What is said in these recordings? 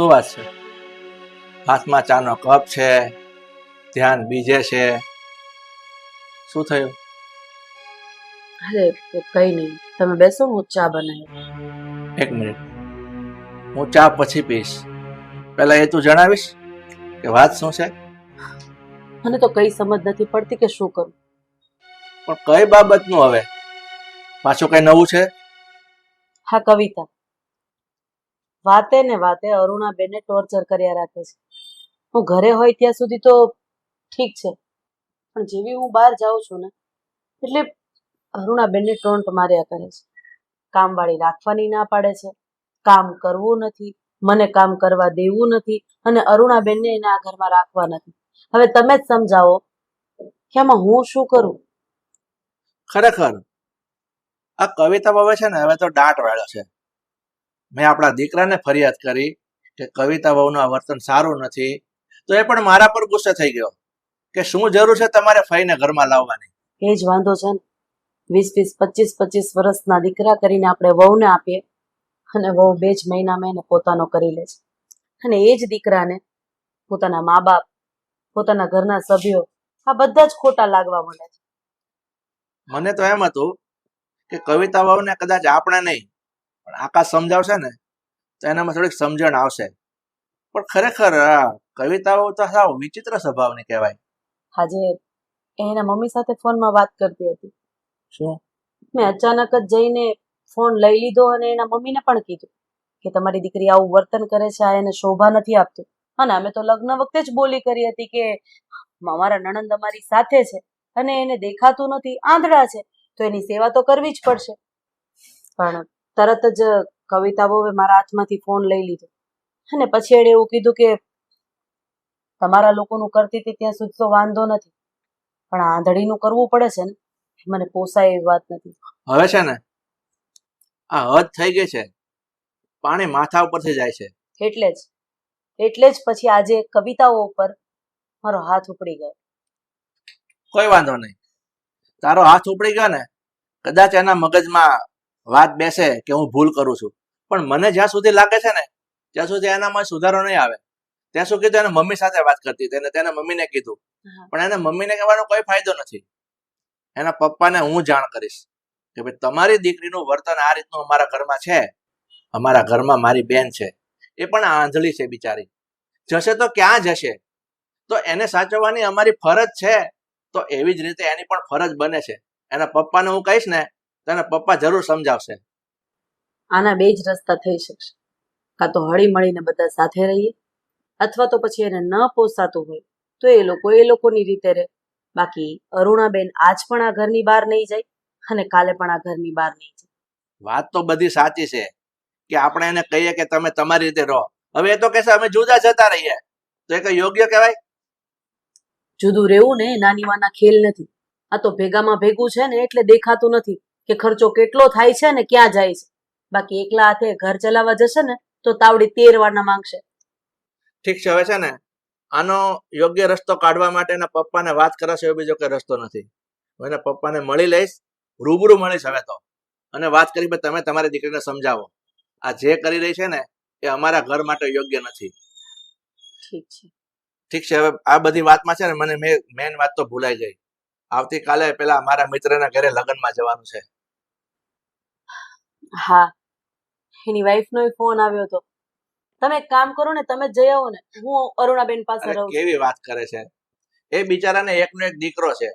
શું વાત છે? હાથમાં ચાનો કપ છે ધ્યાન બીજે છે. શું થયું? અરે કઈ નહીં. તમે બેસો હું ચા બનાવી. એક મિનિટ. હું ચા પછી પીશ. પહેલા એ તું જણાવીશ કે વાત શું છે? મને તો કઈ સમજ નથી પડતી કે શું કરું. પણ કઈ બાબતનું હવે? પાછું કઈ નવું છે? હા કવિતા. વાતે ને વાતે અરુણાબેનને ટોર્ચર કર્યા રાખે છે. હું ઘરે હોય ત્યાં સુધી તો ઠીક છે. પણ જેવી હું બહાર જાઉં છું ને, એટલે અરુણાબેનને ટોન્ટ માર્યા કરે છે. કામવાળી રાખવાની ના પાડે છે. કામ કરવું નથી. મને કામ કરવા દેવું નથી અને અરુણાબેનને એના ઘરમાં રાખવા નથી. હવે તમે જ સમજાવો કે આમાં હું શું કરું? ખરેખર? આ કવિતા બાબા છે ને, હવે તો દાંટ વાળો છે. મેં આપણા દીકરાને ફરિયાદ કરી કે કવિતા બહુનું આ વર્તન સારું નથી. તો એ પણ મારા પર ગુસ્સે થઈ ગયો કે શું જરૂર છે તમારે ફઈને ઘરમાં લાવવાની? એ જ વાંધો છે ને. વીસ વીસ પચીસ પચીસ વર્ષના દીકરા કરીને આપણે વહુને આપીએ અને વહુ બે જ મહિનામાં એને પોતાનો કરી લે છે. અને એ જ દીકરાને પોતાના મા બાપ પોતાના ઘરના સભ્યો આ બધા જ ખોટા લાગવા મળે છે. મને તો એમ હતું કે કવિતા વહુને કદાચ આપણે નહીં પણ આકાશ સમજાવશે ને તો એનામાં થોડીક સમજણ આવશે. પણ ખરેખર કવિતાઓ તો સાવ વિચિત્ર સ્વભાવની કહેવાય. આજે એના મમ્મી સાથે ફોનમાં વાત કરતી હતી. શું? મેં અચાનક જ જઈને ફોન લઈ લીધો અને એના મમ્મીને પણ કીધું કે તમારી દીકરી આવું વર્તન કરે છે આ એને શોભા નથી આપતું. અને અમે તો લગ્ન વખતે જ બોલી કરી હતી કે અમારા નણંદ અમારી સાથે છે અને એને દેખાતું નથી આંધળા છે તો એની સેવા તો કરવી જ પડશે. પણ તરત જ કવિતા બહુએ મારા હાથમાંથી ફોન લઈ લીધો. અને પછી એણે એવું કીધું કે તમારા લોકોનું કરતી હતી ત્યાં સુધી તો વાંધો નથી પણ આંધળીનું કરવું પડે છે ને મને પોસાય એવી વાત નથી. હવે છે ને આ હદ થઈ ગઈ છે. પાણી માથા ઉપરથી જાય છે. એટલે જ એટલે જ પછી આજે કવિતાઓ ઉપર મારો હાથ ઉપડી ગયો. કોઈ વાંધો નહીં. તારો હાથ ઉપડી ગયો ને કદાચ એના મગજમાં વાત બેસે કે હું ભૂલ કરું છું. પણ મને જ્યાં સુધી લાગે છે ને ત્યાં સુધી એનામાં સુધારો નહીં આવે. ત્યાં સુધી કીધું એને મમ્મી સાથે વાત કરતી હતી અને તેના મમ્મીને કીધું. પણ એને મમ્મીને કહેવાનો કોઈ ફાયદો નથી. એના પપ્પાને હું જાણ કરીશ કે ભાઈ તમારી દીકરીનું વર્તન આ રીતનું અમારા ઘરમાં છે. અમારા ઘરમાં મારી બેન છે. એ પણ આંધળી છે બિચારી. જશે તો ક્યાં જશે? તો એને સાચવવાની અમારી ફરજ છે. તો એવી જ રીતે એની પણ ફરજ બને છે. એના પપ્પાને હું કહીશ ને તો પપ્પા જરૂર સમજાવશે. આના બે જ રસ્તા થઈ શકશે. કાં તો હળી મળીને બધા સાથે રહીએ અથવા તો પછી એને ન પોસાતું હોય તો એ લોકો એ લોકોની રીતે રહે. બાકી અરુણાબેન આજ પણ આ ઘરની બહાર નહીં જાય અને કાલે પણ આ ઘરની બહાર નહીં જાય. વાત તો બધી સાચી છે કે આપણે એને કહીએ કે તમે તમારી રીતે રહો. હવે એ તો કહેશે અમે જુદા જતા રહીએ. તો એ કઈ યોગ્ય કહેવાય? જુદું રહેવું ને નાની વાના ખેલ નથી. આ તો ભેગામાં ભેગું છે ને એટલે દેખાતું નથી. કે ખર્ચો કેટલો થાય છે ને ક્યાં જાય છે? બાકી એકલા હાથે ઘર ચલાવવા જશે ને તો તાવડી તેર વારના માંગશે. ઠીક છે હવે છે ને આનો યોગ્ય રસ્તો કાઢવા માટે એના પપ્પાને વાત કરાશે એવો બીજો કોઈ રસ્તો નથી. હું એના પપ્પાને મળી લઈશ રૂબરૂ મળીશ હવે તો. અને વાત કરી તમે તમારી દીકરીને સમજાવો. આ જે કરી રહી છે ને એ અમારા ઘર માટે યોગ્ય નથી. ઠીક છે. ઠીક છે હવે આ બધી વાતમાં છે ને મને મેન વાત તો ભૂલાઈ ગઈ. આવતીકાલે પેલા મારા મિત્રના ઘરે લગ્નમાં જવાનું છે. હા. એની વાઈફનો ફોન આવ્યો હતો તમે એક કામ કરો ને તમે જઈ આવો ને. હું અરુણાબેન પાસે રહું કેવી વાત કરે છે? એ બિચારાને એકનો એક દીકરો છે.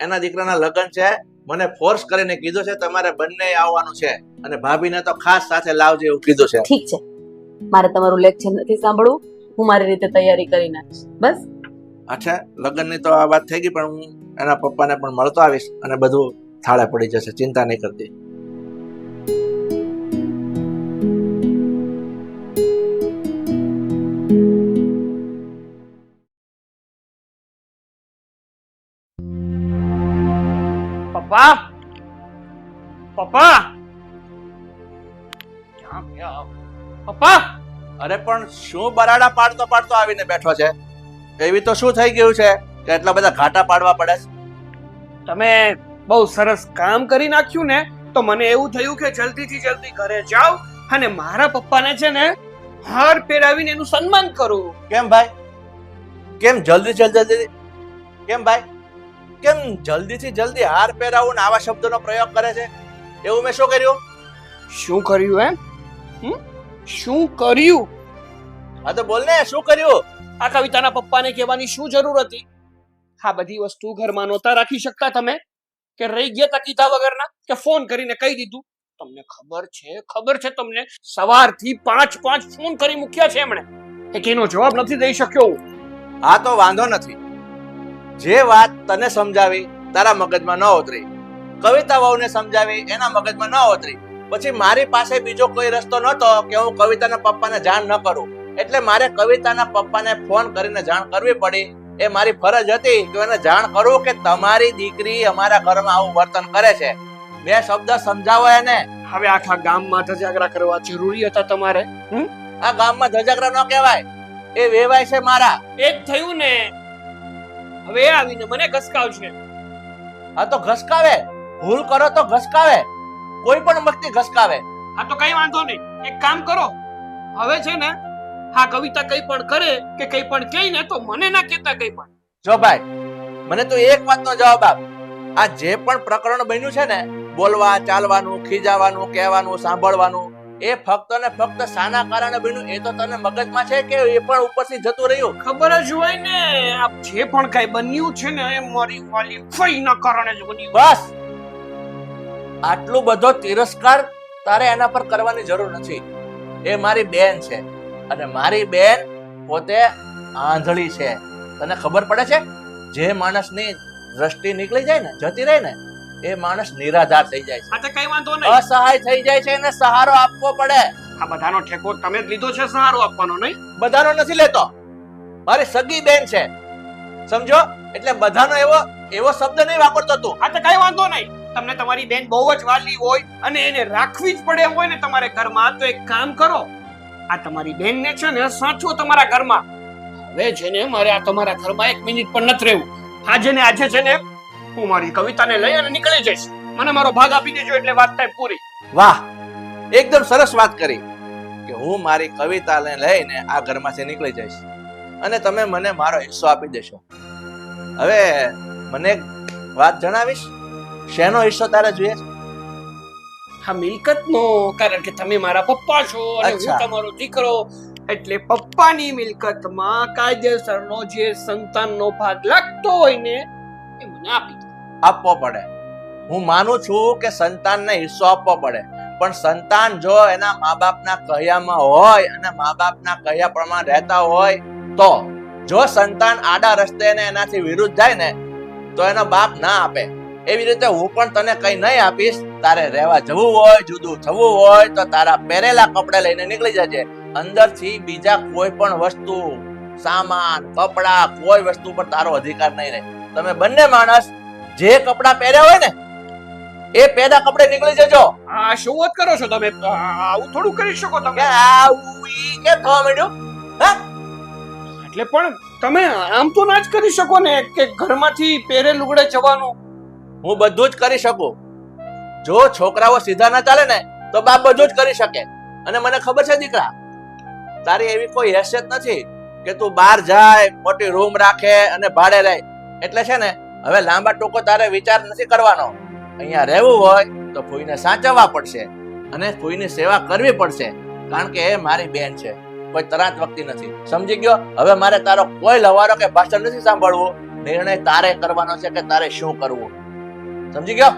એના દીકરાના લગ્ન છે. મને ફોર્સ કરીને કીધું છે તમારે બંને આવવાનું છે. અને ભાભીને તો ખાસ સાથે લાવજે એવું કીધું છે. ઠીક છે. મારે તમારું લેક્ચર નથી સાંભળવું. હું મારી રીતે તૈયારી કરી નાખીશ. બસ. અચ્છા લગ્નની તો આ વાત થઈ ગઈ પણ હું એના પપ્પાને પણ મળતો આવીશ અને બધું થાળે પડી જશે. ચિંતા નહીં કરતી. પપ્પા? પપ્પા? ક્યાં ગયા પપ્પા? અરે પણ શું બરાડા પાડતો પાડતો આવીને બેઠો છે? એવી તો શું થઈ ગયું છે કે એટલા બધા ઘાટા પાડવા પડે છે? તમે બહુ સરસ કામ કરી નાખ્યું ને તો મને એવું થયું કે જલ્દીથી જલ્દી ઘરે જાઓ અને મારા પપ્પાને છે ને હાર પહેરાવીને એનું સન્માન કરું. કેમ ભાઈ? કેમ જલ્દી જલ્દી જલ્દી? કેમ ભાઈ? કેમ જલ્દીથી જલ્દી હાર પહેરાવું ને આવા શબ્દોનો પ્રયોગ કરે છે? એવું મેં શું કર્યું? શું કર્યું એમ? હમ? શું કર્યું? હા તો બોલ ને શું કર્યું? આ કવિતાના પપ્પાને કહેવાની શું જરૂર હતી? આ બધી વસ્તુ ઘરમાં નહોતા રાખી શકતા તમે? કે રહી ગયા તા કીધા વગરના? કે ફોન કરીને કહી દીધું? તમને ખબર છે ખબર છે તમને? સવારથી પાંચ પાંચ ફોન કરી મૂક્યા છે એમણે. એક એનો જવાબ નથી દઈ શક્યો. હું. હા તો વાંધો નથી. જે વાત તને સમજાવી તારા મગજમાં ન ઉતરી કવિતા વહુને સમજાવી એના મગજમાં ન ઉતરી પછી મારી પાસે બીજો કોઈ રસ્તો નહોતો કે હું કવિતાના પપ્પાને જાણ ન કરું. એટલે મારે કવિતાના પપ્પાને ફોન કરીને જાણ કરવી પડી. એ મારી ફરજ હતી કે એને જાણ કરું કે તમારી દીકરી અમારા ઘરમાં આવું વર્તન કરે છે. બે શબ્દ સમજાવો એને. હવે આખા ગામમાં ધજાગરા કરવા જરૂરી હતા તમારે? આ ગામમાં ધજાગરા ન કહેવાય. એ વેવાય છે મારા. એ જ થયું ને. હવે એ આવીને મને ઘસકાવશે. આ તો ઘસકાવે. ભૂલ કરો તો ઘસકાવે. કોઈ પણ વ્યક્તિ ઘસકાવે. હા તો કઈ વાંધો નહીં. એક કામ કરો. હવે છે ને હા કવિતા કઈ પણ કરે કે કઈ પણ કહી ને તો મને ના કહેતા કઈ પણ. જો ભાઈ મને તો એક વાતનો જવાબ આપ. આ જે પણ પ્રકરણ બન્યું છે ને બોલવા ચાલવાનું ખીજાવાનું કહેવાનું સાંભળવાનું એ ફક્ત ને ફક્ત સાના કારણે બન્યું. એ તો તને મગજમાં છે કે એ પણ ઉપરથી જતું રહ્યું? ખબર જ હોય ને આ જે પણ કઈ બન્યું છે ને એ મારી વાલી ફઈના કારણે જ બન્યું. બસ! આટલું બધો તિરસ્કાર તારે એના પર કરવાની જરૂર નથી. એ મારી બેન છે. અને મારી બેન પોતે આંધળી છે. તને ખબર પડે છે? જે માણસની દ્રષ્ટિ નીકળી જાય ને જતી રહે ને એ માણસ નિરાધાર થઈ જાય છે. આ તો કઈ વાંધો નહીં. અસહાય થઈ જાય છે એને સહારો આપવો પડે. આ બધાનો ઠેકો તમે જ લીધો છે સહારો આપવાનો નહીં? બધાનો નથી લેતો. મારી સગી બેન છે. સમજો? એટલે બધાનો એવો એવો શબ્દ નહીં વાપરતો તું. આ તો કઈ વાંધો નહીં. તમને તમારી બેન બહુ જ વાલી હોય અને એને રાખવી જ પડે હોય ને તમારે ઘરમાં. તો એક કામ કરો. આ તમારી બેનને છે ને સાચવો તમારા ઘરમાં. હવે છે ને મારે આ તમારા ઘરમાં એક મિનિટ પણ નથી રહેવું. આજે ને આજે છે ને હું મારી કવિતાને લઈ અને નીકળી જઈશ મને મારો ભાગ આપી દેજો એટલે વાત થાય પૂરી વાહ એકદમ સરસ વાત કરી કે હું મારી કવિતાને લઈને આ ઘરમાંથી નીકળી જઈશ અને તમે મને મારો હિસ્સો આપી દેશો હવે મને વાત જણાવીશ શેનો હિસ્સો તારે જોઈએ? હા મિલકતનો કારણ કે તમે મારા પપ્પા છો અને હું. તમારો દીકરો એટલે પપ્પાની મિલકતમાં કાયદેસરનો જે સંતાનનો ભાગ લાગતો હોય ને એ મને આપી. આપવો પડે. હું માનું છું કે સંતાનને હિસ્સો આપવો પડે. પણ સંતાન જો એના મા બાપના કહ્યામાં હોય અને મા બાપના કહ્યા પ્રમાણે રહેતા હોય, તો જો સંતાન આડા રસ્તે એનાથી વિરુદ્ધ જાય ને, તો એનો બાપ ના આપે. એવી રીતે હું પણ તને કઈ નહીં આપીશ. તારે રહેવા જવું હોય, જુદું થવું હોય, તો તારા પહેરેલા કપડા લઈને નીકળી જજે. અંદરથી બીજા કોઈ પણ વસ્તુ, સામાન, કપડા, કોઈ વસ્તુ પર તારો અધિકાર નહીં રહે. તમે બંને માણસ જે કપડાં પહેર્યા હોય ને એ પહેર્યા કપડે નીકળી જજો. આ શું વાત કરો છો તમે? આવું થોડું કરી શકો તમે? આવું ઈ કેમ થવા માંડ્યું? હા? એટલે પણ તમે આમ તો ના જ કરી શકો ને કે ઘરમાંથી પહેરે લુગડે જવાનું? હું બધું જ કરી શકું. જો છોકરાઓ સીધા ના ચાલે ને તો બાપ બધું જ કરી શકે. અને મને ખબર છે દીકરા તારી એવી કોઈ હેસિયત નથી કે તું બહાર જાય મોટી રૂમ રાખે અને ભાડે રહે એટલે છે ને હવે લાંબા ટૂંકો તારે વિચાર નથી કરવાનો. અહીંયા રહેવું હોય તો ફૂઈને સાચવવા પડશે અને ફૂઈની સેવા કરવી પડશે, કારણ કે એ મારી બેન છે. કોઈ તરાત વખતી નથી. સમજી ગયો? હવે મારે તારો કોઈ લવારો કે ભાષણ નથી સાંભળવું. નિર્ણય તારે કરવાનો છે કે તારે શું કરવું? સમજી ગયો?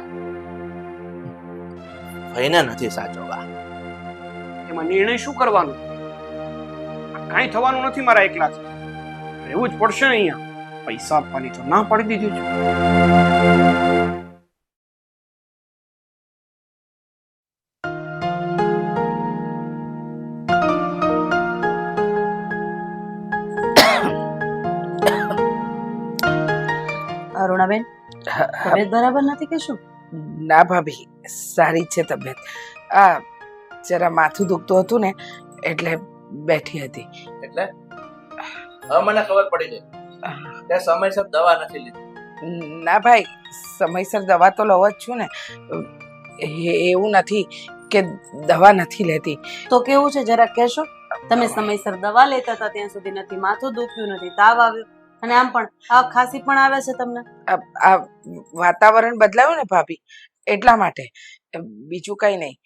ભાઈને નથી સાચવવા. એમાં નિર્ણય શું કરવાનો? કાંઈ થવાનું નથી મારા એકલા. રહેવું જ પડશે અહીંયા. પૈસા આપવાની તો ના પાડી દીધી છે. અરુણાબેન તબિયત બરાબર નથી કે શું? ના ભાભી સારી છે તબિયત. આ જરા માથું દુખતું હતું ને એટલે બેઠી હતી. એટલે? હા મને ખબર પડી ગઈ. તે સમયસર દવા નથી લીધી. ના ભાઈ સમયસર દવા તો લઉં જ છું ને. એ- એવું નથી કે દવા નથી લેતી. તો કેવું છે જરા કહેશો? તમે સમયસર દવા લેતા હતા ત્યાં સુધી નથી માથું દુખ્યું નથી તાવ આવ્યો. અને આમ પણ આ ખાંસી પણ આવે છે તમને? આ આ વાતાવરણ બદલાયું ને ભાભી એટલા માટે. બીજું કઈ નહીં.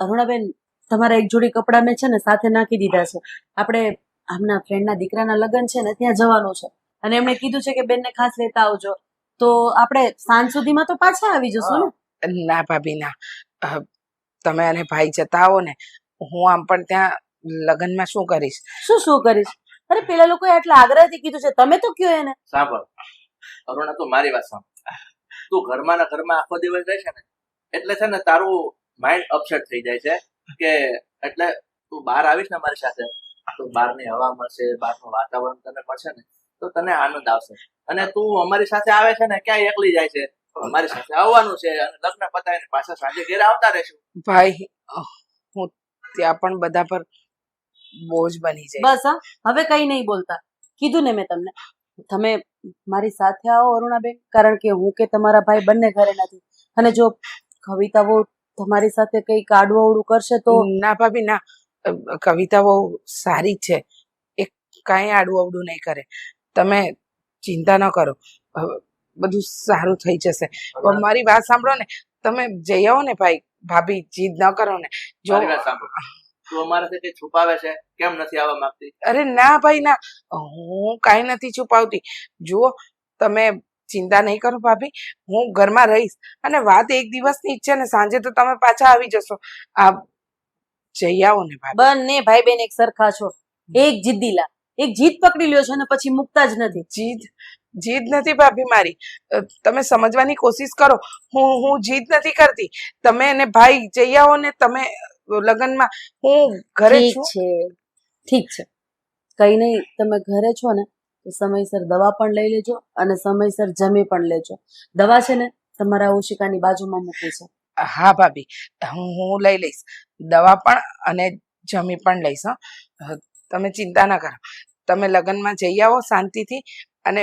અરુણાબેન તમારા એક જોડી કપડાં મેં છે ને સાથે નાખી દીધા છે. આપણે આમના ફ્રેન્ડના દીકરાના લગ્ન છે ને ત્યાં જવાનું છે. અને એમણે કીધું છે કે બેનને ખાસ લેતા આવજો. તો આપણે સાંજ સુધીમાં તો પાછા આવી જશું ને? ના ભાભી ના. તમે અને ભાઈ જતા આવો ને હું આમ પણ ત્યાં લગ્નમાં શું કરીશ? શું શું કરીશ? અરે પેલા લોકોએ આટલા આગ્રહથી કીધું છે તમે તો કયો એને? સાંભળ અરુણા તું મારી વાત સાંભળ. તું ઘરમાં ના ઘરમાં આખો દિવસ રહે છે ને એટલે છે ને તારું માઇન્ડ અપસેટ થઈ જાય છે કે એટલે તું બહાર આવીશ ને મારી સાથે? તો બહારની હવા મળશે બહારનું વાતાવરણ તને મળશે ને તો તને આનંદ આવશે. અને તું અમારી સાથે આવે છે ને ક્યાંય એકલી જાય છે? અમારી સાથે આવવાનું છે અને લગ્ન પતાવીને પાછા સાંજે ઘેર આવતા રહેશું. ભાઈ હું ત્યાં પણ બધા પર બોજ બની જાય. બસ હવે કઈ નહીં બોલતા. કીધું ને મેં તમને. તમે મારી સાથે આવો અરુણાબેન. કારણ કે હું કે તમારા ભાઈ બંને ઘરે નથી. અને જો કવિતા બહુ તમારી સાથે કઈ કાઢવું અવડું કરશે તો ના ભાભી ના. કવિતા બહુ સારી છે. એ કાંઈ આડું અવડું નહીં કરે. તમે ચિંતા ન કરો. બધું સારું થઈ જશે. મારી વાત સાંભળો ને તમે જઈ આવો ને ભાઈ ભાભી જીદ ન કરો ને. જો તું અમારાથી કઈ છુપાવે છે? કેમ નથી આવવા માંગતી? અરે ના ભાઈ ના. હું કાંઈ નથી છુપાવતી. જુઓ તમે ચિંતા નહીં કરો ભાભી. હું ઘરમાં રહીશ. અને વાત એક દિવસની જ છે ને સાંજે તો તમે પાછા આવી જશો. આ જઈ આવો ને ભાભી. બંને ભાઈ બેન એક સરખા છો. એક જીદ્દીલા એક જીદ પકડી લ્યો છો અને પછી મુકતા જ નથી. જીદ જીદ નથી ભાભી મારી. તમે સમજવાની કોશિશ કરો. હું હું જીદ નથી કરતી. તમે અને ભાઈ જઈ આવો ને તમે લગ્નમાં હું ઘરે છું. છે. ઠીક છે. કઈ નહીં તમે ઘરે છો ને તો સમયસર દવા પણ લઈ લેજો અને સમયસર જમી પણ લેજો. દવા છે ને તમારા ઓશિકાની બાજુમાં મૂકી છે. હા ભાભી હું હું લઈ લઈશ. દવા પણ અને જમી પણ લઈશ હં. તમે ચિંતા ના કરો. તમે લગ્નમાં જઈ આવો શાંતિથી અને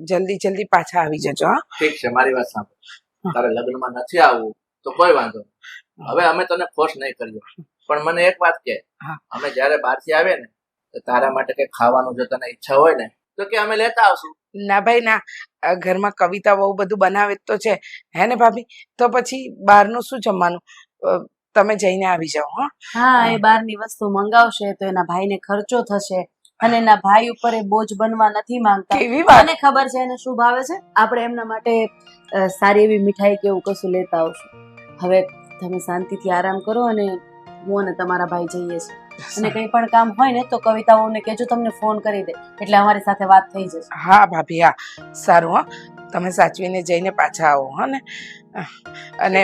જલ્દી જલ્દી પાછા આવી જજો હા. ઠીક છે મારી વાત સાંભળો. તારે લગ્નમાં નથી આવવું તો કોઈ વાંધો. હવે અમે તને ફોર્સ નહીં કરીએ. પણ મને એક વાત કે. અમે જ્યારે બહારથી આવે ને તો તારા માટે કઈ ખાવાનું જો તને ઈચ્છા હોય ને તો કે અમે લેતા આવશું. ના ભાઈ ના. ઘરમાં કવિતા બહુ બધું બનાવે તો છે. હે ને ભાભી? તો પછી બહારનું શું જમવાનું? તમે જઈને આવી જાઓ હા. હા એ બહારની વસ્તુ મંગાવશે તો એના ભાઈને ખર્ચો થશે અને એના ભાઈ ઉપર એ બોજ બનવા નથી માંગતા. કેવી વાત. મને ખબર છે એને શું ભાવે છે? આપણે એમના માટે સારી એવી મીઠાઈ કે એવું કશું લેતા આવશું. હવે તમે શાંતિથી આરામ કરો અને હું અને તમારા ભાઈ જઈએ છીએ. અને કંઈ પણ કામ હોય ને તો કવિતાઓને કહેજો તમને ફોન કરી દે એટલે અમારી સાથે વાત થઈ જશે. હા ભાભી હા. સારું હા. તમે સાચવીને જઈને પાછા આવો હા ને. અને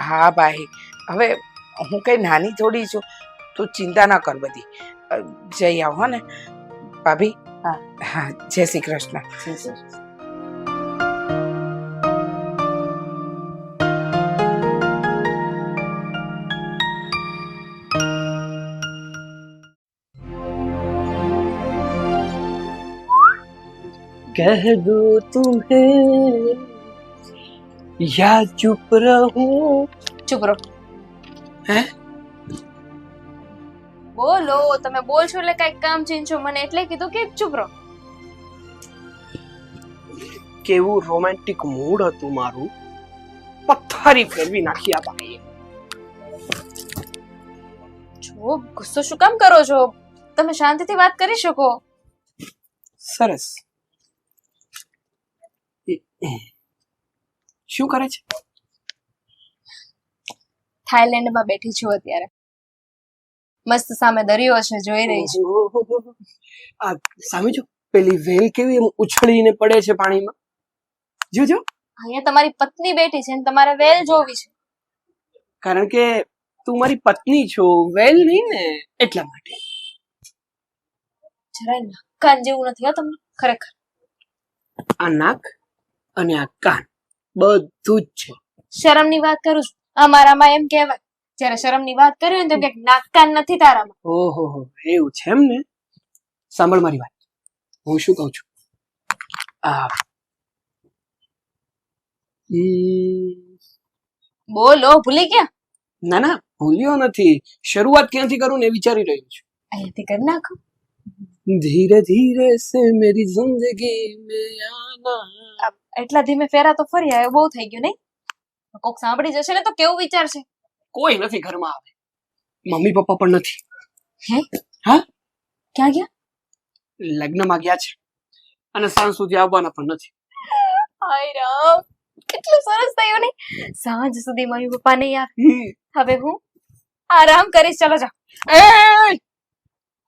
હા ભાઈ. હવે હું કઈ નાની થોડી છું તું ચિંતા ના કર બધી. જઈ આવ હો ને. ભાભી. હા. હા જય શ્રી કૃષ્ણ. कह दो तुम्हें या चुप रहूं ચૂપ રહો હે? બોલો તમે બોલશો એટલે કઈક કામ ચીન છો મને એટલે કીધું કે ચૂપ રહો કેવું રોમેન્ટિક મૂડ હતું મારું પથ્થરી ફેરવી નાખી આ ભાઈએ જો ગુસ્સો શું કામ કરો છો તમે શાંતિથી વાત કરી શકો સરસ શું કરે છે થાઈલેન્ડમાં બેઠી છું અત્યારે. મસ્ત સામે દરિયો છે જોઈ રહી છું. આ સામે જો પેલી વેલ કેવી એમ ઉછળીને પડે છે પાણીમાં. જો જો. અહીંયા તમારી પત્ની બેઠી છે અને તમારે વેલ જોવી છે. કારણ કે તું મારી પત્ની છો વેલ નહીં ને એટલા માટે. જરાય નાકાન જેવું નથી હો તમને ખરેખર. આ નાક અને આ કાન બધું જ છે. શરમની વાત કરું છું. અમારામાં એમ કહેવાય જ્યારે શરમની વાત કરી ને તો કે નાક કાન નથી તારામાં. ઓહો હો એવું છે એમ ને? સાંભળ મારી વાત. હું શું કહું છું? આ બોલો ભૂલી ગયા? ના ના ભૂલ્યો નથી. શરૂઆત ક્યાંથી કરું ને વિચારી રહ્યો છું. અહીંયાથી કરી નાખો? ધીરે ધીરે સે મેરી જિંદગી મે આના એટલા ધીમે ફેરા તો ફરી આવ્યો બહુ થઈ ગયું નહીં કોક સાંભળી જશે ને તો કેવું વિચારશે કોઈ નથી ઘરમાં આવે મમ્મી પપ્પા પણ નથી ક્યાં ગયા? લગ્નમાં ગયા છે અને સાંજ સુધી આવવાના પણ નથી. હાય રામ કેટલું સરસ થયું ને સાંજ સુધી મમ્મી પપ્પા નહીં આવે. હવે હું આરામ કરીશ ચલો જા એ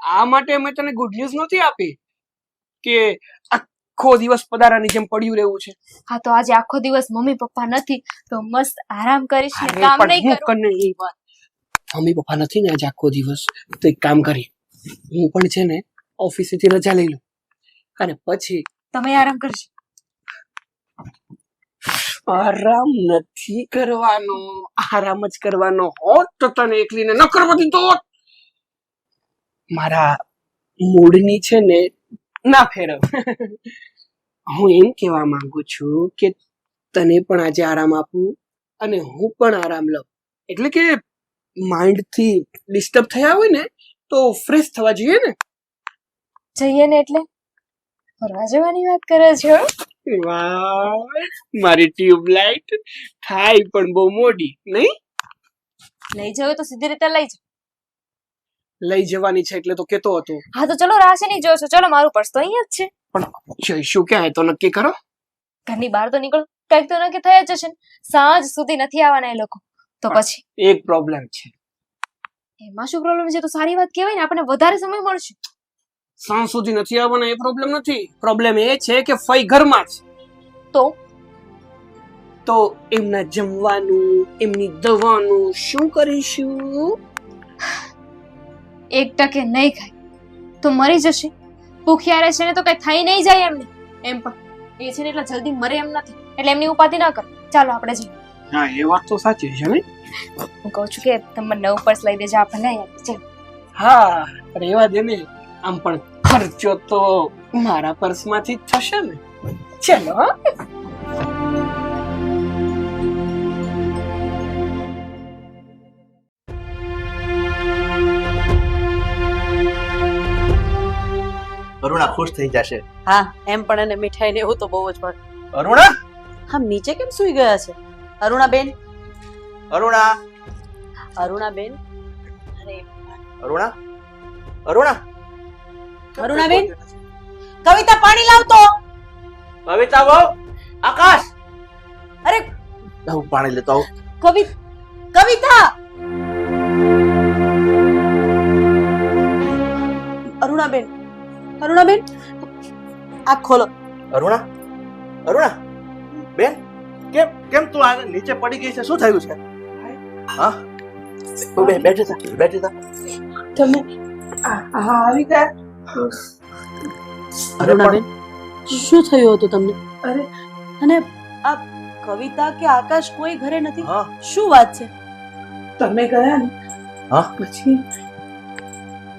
આ માટે મેં તને ગુડ ન્યૂઝ નથી આપી કે આખો દિવસ પધારાની જેમ પડ્યું રહેવું છે? હા તો આજે આખો દિવસ મમ્મી પપ્પા નથી તો મસ્ત આરામ કરીશ ને કામ નહીં કરું. એ વાત. મમ્મી પપ્પા નથી ને આજે આખો દિવસ તો એક કામ કરી હું પણ છે ને ઓફિસેથી રજા લઈ લઉં. અને પછી તમે આરામ કરજો. આરામ નથી કરવાનો. આરામ જ કરવાનો હોત તો તને એકલીને ન કરવા દીધો હોત. મારા મૂડની છે ને ના ફેરવ. હું એમ કહેવા માંગુ છું કે તને પણ આજે આરામ આપું અને હું પણ આરામ લઉં. એટલે કે માઇન્ડથી ડિસ્ટર્બ થયા હોય ને તો ફ્રેશ થવા જોઈએ ને. જઈએ ને એટલે? ફરવા જવાની વાત કરે છો વાહ મારી ટ્યુબલાઇટ. થાય પણ બહુ મોડી નહીં? લઈ જવું તો સીધી રીતે લઈ જાઓ. લઈ જવાની છે એટલે તો કેતો હતો. હા તો ચલો રાશે નહીં જોશો. ચલો મારું પર્સ તો અહીંયા જ છે. પણ શું ક્યાં તો નક્કી કરો. ઘરની બહાર તો નીકળો. કંઈક તો નક્કી થઈ જ જશે સાંજ સુધી નથી આવવાના એ લોકો. તો પછી? એક પ્રોબ્લેમ છે. એમાં શું પ્રોબ્લેમ છે? તો સારી વાત કહેવાય ને આપણને વધારે સમય મળશે. સાંજ સુધી નથી આવવાના એ પ્રોબ્લેમ નથી. પ્રોબ્લેમ એ છે કે ફઈ ઘરમાં છે. તો? તો એમના જમવાનું એમની દવાનું શું કરીશું? એક ટકે નહીં ખાય તો મરી જશે. ભૂખ્યા રહે છે ને તો કઈ થઈ નહીં જાય એમને. એમ પણ એ છે ને એટલે જલ્દી મરે એમ નથી. એટલે એમની ઉપાધિ ના કર. ચાલો આપણે જઈએ. હા એ વાત તો સાચી છે ને હું કહું છું કે તમે નવ પર્સ લઈ દેજો આપણને અહીંયા. હા રેવા દે ને આમ પણ ખર્ચો તો મારા પર્સમાંથી જ થશે ને. ચલો હા. અરુણા ખુશ થઈ જશે. હા એમ પણ એને મીઠાઈ ને એવું તો બહુ જ પણ અરુણા? હા નીચે કેમ સુઈ ગયા છે? અરુણાબેન અરુણા? અરુણાબેન અરે અરુણા? અરુણા? અરુણા બેન? કવિતા પાણી લાવતો કવિતા બહુ? આકાશ? અરે હું પાણી લેતો આવું. કવિ કવિતા! અરુણાબેન અરુણાબેન? આ ખોલો. અરુણા? અરુણા? બેન કેમ કેમ તું આ નીચે પડી ગઈ છે? શું થયું છે? હા? તું બે બેઠી થા બેઠી થા. તમે આ- આ આવી ગયા? અરુણાબેન શું થયું હતું તમને? અરે અને આ કવિતા કે આકાશ કોઈ ઘરે નથી? હા. શું વાત છે? તમે ગયા ને? હા? પછી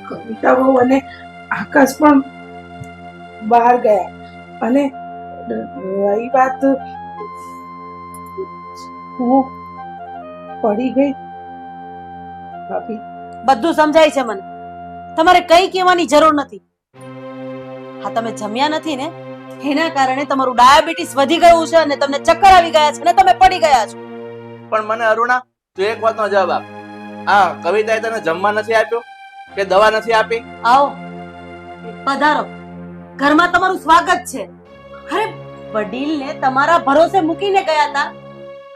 કવિતા બહુ અને આકાશ પણ બહાર ગયા. અને રહી વાત હું પડી ગઈ. ભાભી. બધું સમજાય છે મને. તમારે કઈ કહેવાની જરૂર નથી. હા તમે જમ્યા નથી ને? એના કારણે તમારું ડાયાબિટીસ વધી ગયું છે અને તમને ચક્કર આવી ગયા છે અને તમે પડી ગયા છો. પણ મને અરુણા તું એક વાતનો જવાબ આપ. આ કવિતાએ તને જમવા નથી આપ્યો? કે દવા નથી આપી? આવો. પધારો. ઘરમાં તમારું સ્વાગત છે. અરે વડીલને તમારા ભરોસે મૂકીને ગયા હતા.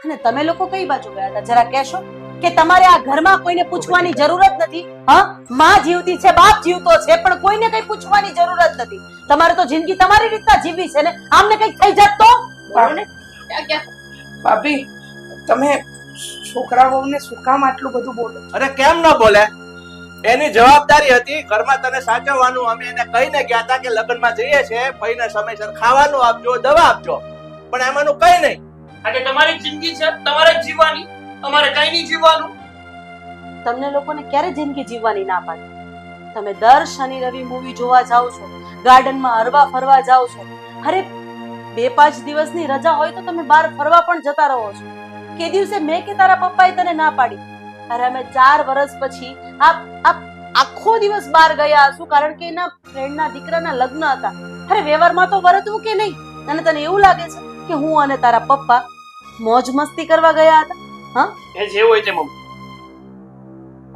અને તમે લોકો કઈ બાજુ ગયા હતા? જરા કહેશો કે તમારે આ ઘરમાં કોઈને પૂછવાની જરૂર જ નથી? હા? માં જીવતી છે બાપ જીવતો છે પણ કોઈને કઈ પૂછવાની જરૂર જ નથી. તમારે તો જિંદગી તમારી રીતના જીવવી છે ને? આમને કઈ થઈ જાત તો? ભાભી તમે છોકરાઓને શું કામ આટલું બધું બોલો અરે કેમ ન બોલે? એની જવાબદારી હતી ઘરમાં તને સાચવવાનું. અમે એને કહીને ગયા હતા કે લગ્નમાં જઈએ છે ભાઈને સમયસર ખાવાનું આપજો દવા આપજો. પણ એમાંનું કઈ નહીં. આજે તમારી જિંદગી છે તમારે જીવવાની અમારે કઈ નહીં જીવવાનું. તમને લોકોને ક્યારે જિંદગી જીવવાની ના પાડી? તમે દર શનિ રવિ મૂવી જોવા જાઓ છો ગાર્ડનમાં હરવા ફરવા જાઓ છો. અરે બે પાંચ દિવસની રજા હોય તો તમે બહાર ફરવા પણ જતા રહો છો. કે દિવસે મેં કે તારા પપ્પાએ તને ના પાડી? અરે અમે ચાર વર્ષ પછી આ આ આખો દિવસ બહાર ગયા હશું કારણ કે એના ફ્રેન્ડના દીકરાના લગ્ન હતા. અરે વ્યવહારમાં તો વર્તવું કે નહીં? અને તને એવું લાગે છે કે હું અને તારા પપ્પા મોજ મસ્તી કરવા ગયા હતા? એ જે હોય છે મમ્મી.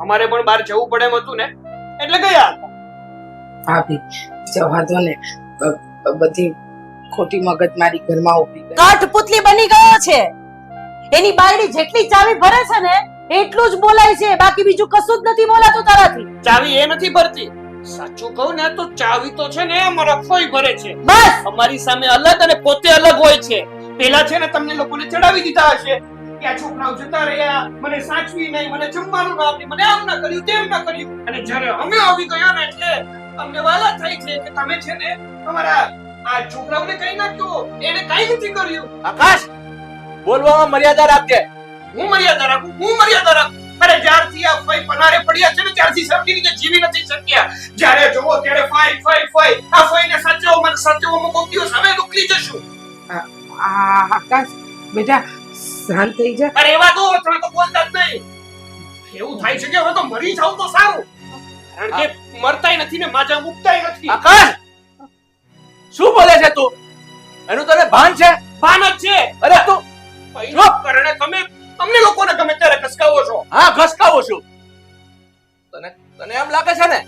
અમારે પણ બહાર જવું પડે એમ હતું ને એટલે ગયા હતા. ભાભી જવા દો ને બધી ખોટી મગજ મારી ઘરમાં ઊભી કઠપુતલી બની ગયો છે. એની બાયડી જેટલી ચાવી ભરે છે ને એટલું જ બોલાય છે બાકી બીજું કશું જ નથી બોલાતું તારાથી. ચાવી એ નથી ભરતી. સાચું કહું ને તો ચાવી તો છે ને અમારા ફોઈ ભરે છે. બસ! અમારી સામે અલગ અને પોતે અલગ હોય છે. પેલા છે ને તમને લોકોને ચડાવી દીધા હશે. કે છોકરાઓ જતા રહ્યા મને સાચવી નહીં મને જમવાનું ના આપી મને આમ ના કર્યું તેમ ના કર્યું. અને જ્યારે અમે આવી ગયા ને એટલે અમને વાલા થાય છે કે તમે છે ને તમારા આ છોકરાઓને કઈ નાખ્યું એને કઈ નથી કર્યું. આકાશ બોલવામાં મર્યાદા રાખજે. હું મર્યાદા રાખું હું મર્યાદા રાખું. અરે જ્યારથી આ ફાઈ પનારે પડ્યા છે ને ત્યારથી સરખી રીતે જીવી નથી શક્યા. જ્યારે જોવો ત્યારે ફાઈ ફાઈ ફાઈ. આ ફાઈને સાચવો મને સાચવો કોક દિવસ અમે ઉકલી જશું. આ આકાશ બેટા શાંત થઈ જા. અરે એવા તો તમે તો બોલતા જ નહીં. એવું થાય છે કે હવે તો મરી જાવ તો સારું. કારણ કે મરતાય નથી ને માજા મુકતાય નથી. આકાશ શું બોલે છે તું? એનું તને ભાન છે? ભાન જ છે. અરે તું કારણે તમે અમને લોકોને ગમે ત્યારે કસકાવો છો. હા ઘસકાવું છું. તને તને એમ લાગે છે ને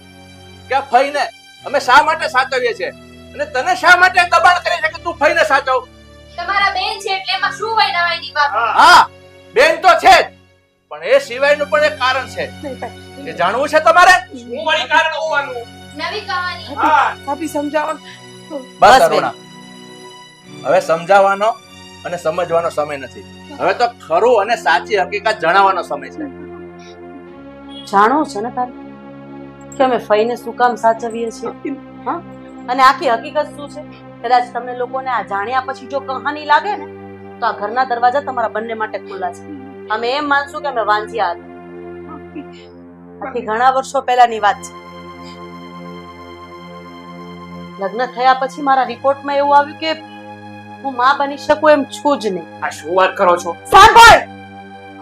કે આ ફઈને અમે શા માટે સાચવીએ છીએ? અને તને શા માટે દબાણ કરે છે કે તું ફઈને સાચવ? તમારા બેન છે એટલે એમાં શું હોય નવાઈની વાત? હા. બેન તો છે જ પણ એ સિવાયનું પણ એક કારણ છે. એ જાણવું છે તમારે? હું વળી કારણ હોવાનું? નવી કહાની. હા. આપી સમજાવો. બસ બસ હવે સમજાવવાનો અને સમજવાનો સમય નથી. હવે તો ખરું અને સાચી હકીકત જણાવવાનો સમય છે. જાણો છે ને તારે? કે અમે ફઈને શું કામ સાચવીએ છીએ? હા? અને આખી હકીકત શું છે? કદાચ તમને લોકોને આ જાણ્યા પછી જો કહાની લાગે ને, તો આ ઘરના દરવાજા તમારા બંને માટે ખુલ્લા છે. અમે એમ માનશું કે અમે વાંચ્યા હતા. આથી ઘણા વર્ષો પહેલાની વાત છે. લગ્ન થયા પછી મારા રિપોર્ટમાં એવું આવ્યું કે હું માં બની શકું એમ છું જ નહીં. આ શું વાત કરો છો? સાંભળ!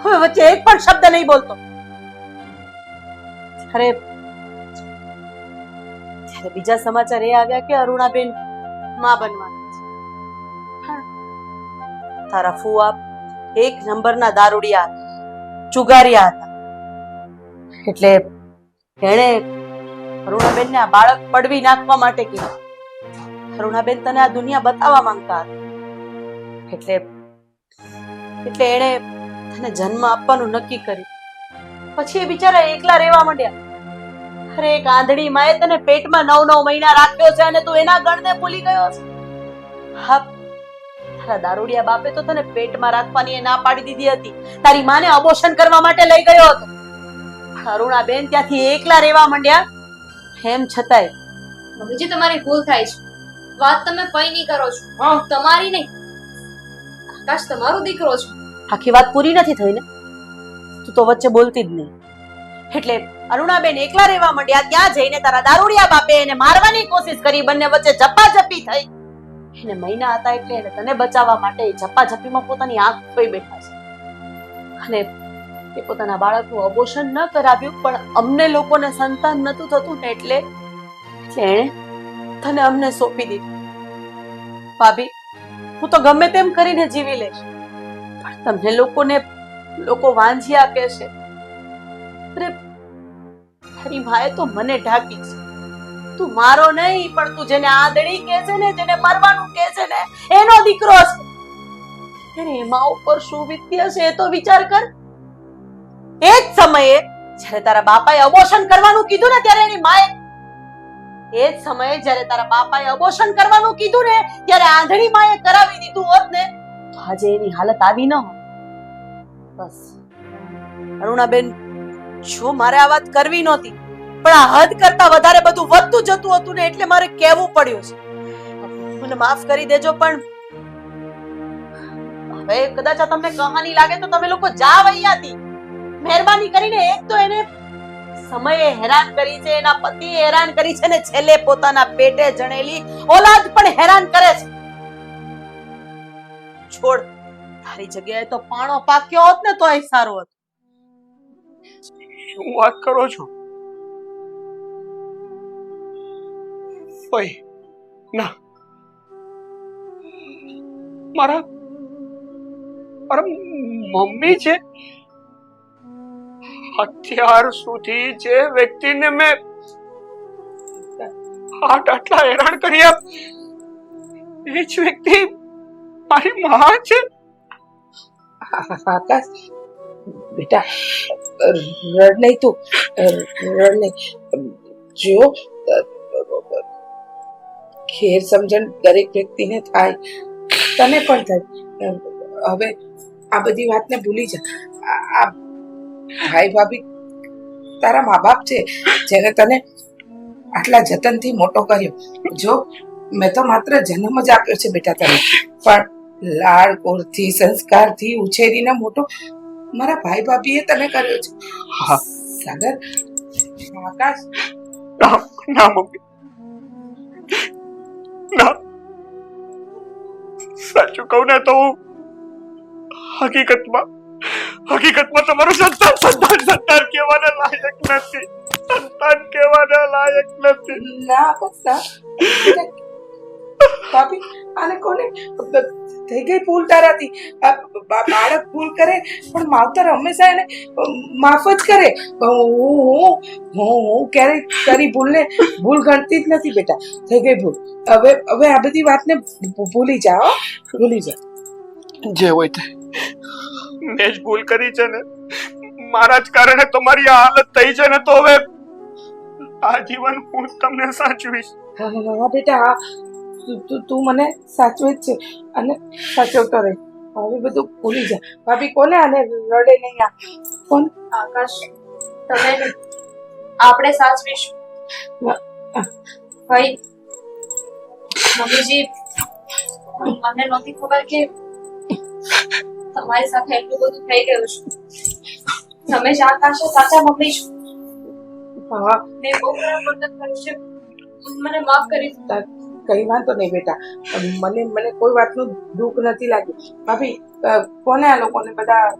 હવે વચ્ચે એક પણ શબ્દ નહીં બોલતો. અરે જ્યારે બીજા સમાચાર એ આવ્યા કે અરુણાબેનમાં બનવાના છે. તારા ફુવા એક નંબરના દારૂડિયા ચુગારિયા હતા. એટલે એણે અરુણાબેનને આ બાળક પડવી નાખવા માટે કીધું. અરુણાબેન તને આ દુનિયા બતાવવા માંગતા હતા. એટલે એટલે એણે તને જન્મ આપવાનું નક્કી કર્યું. પછી એ બિચારા એકલા રહેવા માંડ્યા. અરે એક આંધળી માએ તને પેટમાં નવ નવ મહિના રાખ્યો છે અને તું એના ગણને ભૂલી ગયો છે. હા તારા દારૂડિયા બાપે તો તને પેટમાં રાખવાની એ ના પાડી દીધી હતી. તારી માને અબોશન કરવા માટે લઈ ગયો હતો. અરુણા બેન ત્યાંથી એકલા રહેવા માંડ્યા. એમ છતાંય મમ્મીજી તમારી ભૂલ થાય છે. વાત તમે પૈની કરો છો. તમારી નહીં. આકાશ તમારો દીકરો છે આખી વાત પૂરી નથી થઈ ને તું તો વચ્ચે બોલતી જ નહીં. એટલે અરુણાબેન એકલા રહેવા માંડ્યા, ત્યાં જઈને તારા દારૂડિયા બાપે એને મારવાની કોશિશ કરી, બંને વચ્ચે ઝપાઝપી થઈ. એને મહિના હતા એટલે એને તને બચાવવા માટે ઝપાઝપીમાં પોતાની આંખ ખોઈ બેઠા છે. અને એ પોતાના બાળકનું અબોશન ન કરાવ્યું, પણ અમને લોકોને સંતાન નતું થતું ને એટલે એટલે એણે તને અમને સોંપી દીધું. ભાભી હું તો ગમે તેમ કરીને જીવી લઈશ. પણ તમને લોકોને, લોકો વાંજિયા કહેશે અરે તારી માએ તો મને ઢાંકી છે. તું મારો નહીં, પણ તું જેને આદળી કહે છે ને, જેને મરવાનું કહે છે ને, એનો દીકરો છે. અરે, એમાં ઉપર શું વિત્ય હશે એ તો વિચાર કર. એ જ સમયે જ્યારે તારા બાપાએ અબોશન કરવાનું કીધું ને, ત્યારે એની માએ એ જ સમયે જ્યારે તારા બાપાએ અબોશન કરવાનું કીધું ને, ત્યારે આંધળી માએ કરાવી દીધું હોત ને, તો આજે એની હાલત આવી ન હોત. બસ. અરુણાબેન, જો મારે આ વાત કરવી નહોતી, પણ આ હદ કરતા વધારે બધું વધતું જતું હતું ને, એટલે મારે કહેવું પડ્યું છે. મને માફ કરી દેજો, પણ હવે કદાચ આ તમને કહાની લાગે તો તમે લોકો જાવ અહીંયાથી. મહેરબાની કરીને એક તો એને સમયે હેરાન કરી છે, એના પતિ હેરાન કરી છે ને છેલ્લે પોતાના પેટે જણેલી ઓલાદ પણ હેરાન કરે છે. છોડ, તારી જગ્યાએ તો પાણો પાક્યો હોત ને તોય સારું હતું. શું વાત કરો છો? ઓય ના. મારા મારા મમ્મી છે અત્યાર સુધી જે વ્યક્તિને મેં આટ આટલા હેરાન કર્યા, એ જ વ્યક્તિ મારી માં છે. આકાશ, બેટા, રડ નહીં તું, રડ નહીં. જો ખેર સમજણ દરેક વ્યક્તિને થાય, તને પણ થાય. હવે આ બધી વાતને ભૂલી જા. આ ભાઈ ભાભી તારા મા બાપ છે જેને તને આટલા જતનથી મોટો કર્યો. જો, મેં તો માત્ર જન્મ જ આપ્યો છે બેટા તને. પણ લાડ કોરથી, સંસ્કારથી ઉછેરીને મોટો મારા ભાઈ ભાભીએ તને કર્યો છે. સાગર, આકાશ. ના મમ્મી. સાચું કહું ને તો હકીકતમાં હકીકતમાં તમારું સંતાન સંતાન સંતાન કહેવાના લાયક નથી. સંતાન કહેવાના લાયક નથી. ના પપ્પા. ભાભી આને કોને? થઈ ગઈ ભૂલ તારાથી. બાળક ભૂલ કરે પણ માવતર હંમેશા એને માફ જ કરે. હું હું હું હું ક્યારેય તારી ભૂલને ભૂલ ગણતી જ નથી બેટા. થઈ ગઈ ભૂલ. હવે હવે આ બધી વાતને ભૂલી જાઓ હો. ભૂલી જાઓ જે હોય તે. મેં જ ભૂલ કરી છે ને. મારા જ કારણે તમારી આ હાલત થઈ છે ને તો હવે આ જીવન હું તમને સાચવીશ. હા બેટા હા. તું મને સાચવે જ છે અને સાચવતો રહે. હવે બધું ભૂલી જા. ભાભી કોને આને રડે નહીં આ? કોણ? આકાશ તમે આપણે સાચવીશું. ભાઈ મમ્મીજી મને નહોતી ખબર કે તમારી સાથે એટલું બધું થઈ ગયું છે. તમે જ આકાશ સાચા મમ્મી છો. હા. મેં બહુ ખરાબ વર્તન કર્યું છે. મને માફ કરી. કઈ વાંધો નહીં બેટા. મને મને કોઈ વાતનું દુઃખ નથી લાગ્યું. ભાભી કોને આ લોકોને બધા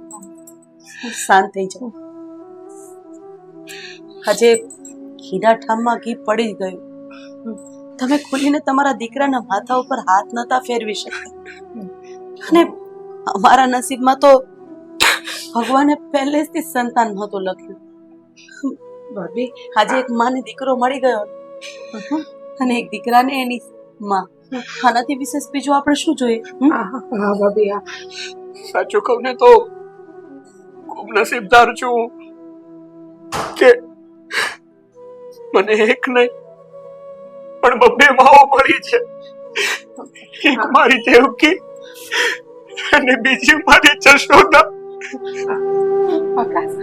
શાંત થઈ જાઓ. આજે ખીરા ઠામમાં ઘી પડી ગયું. તમે ખુલીને તમારા દીકરાના માથા ઉપર હાથ નતા ફેરવી શકતા. અને અમારા નસીબમાં તો ભગવાને પહેલેથી સંતાન નહોતું લખ્યું. ભાભી આજે એક માને દીકરો મળી ગયો. અને એક દીકરાને એની માં. આનાથી વિશેષ બીજું આપણે શું જોઈએ? હા ભાભી હા. સાચું કહું ને તો ખૂબ નસીબદાર છું કે મને એક નહીં પણ બબ્બે માઓ મળી છે. એક મારી દેવકી અને બીજી મારી જશોદા પ્રકાશ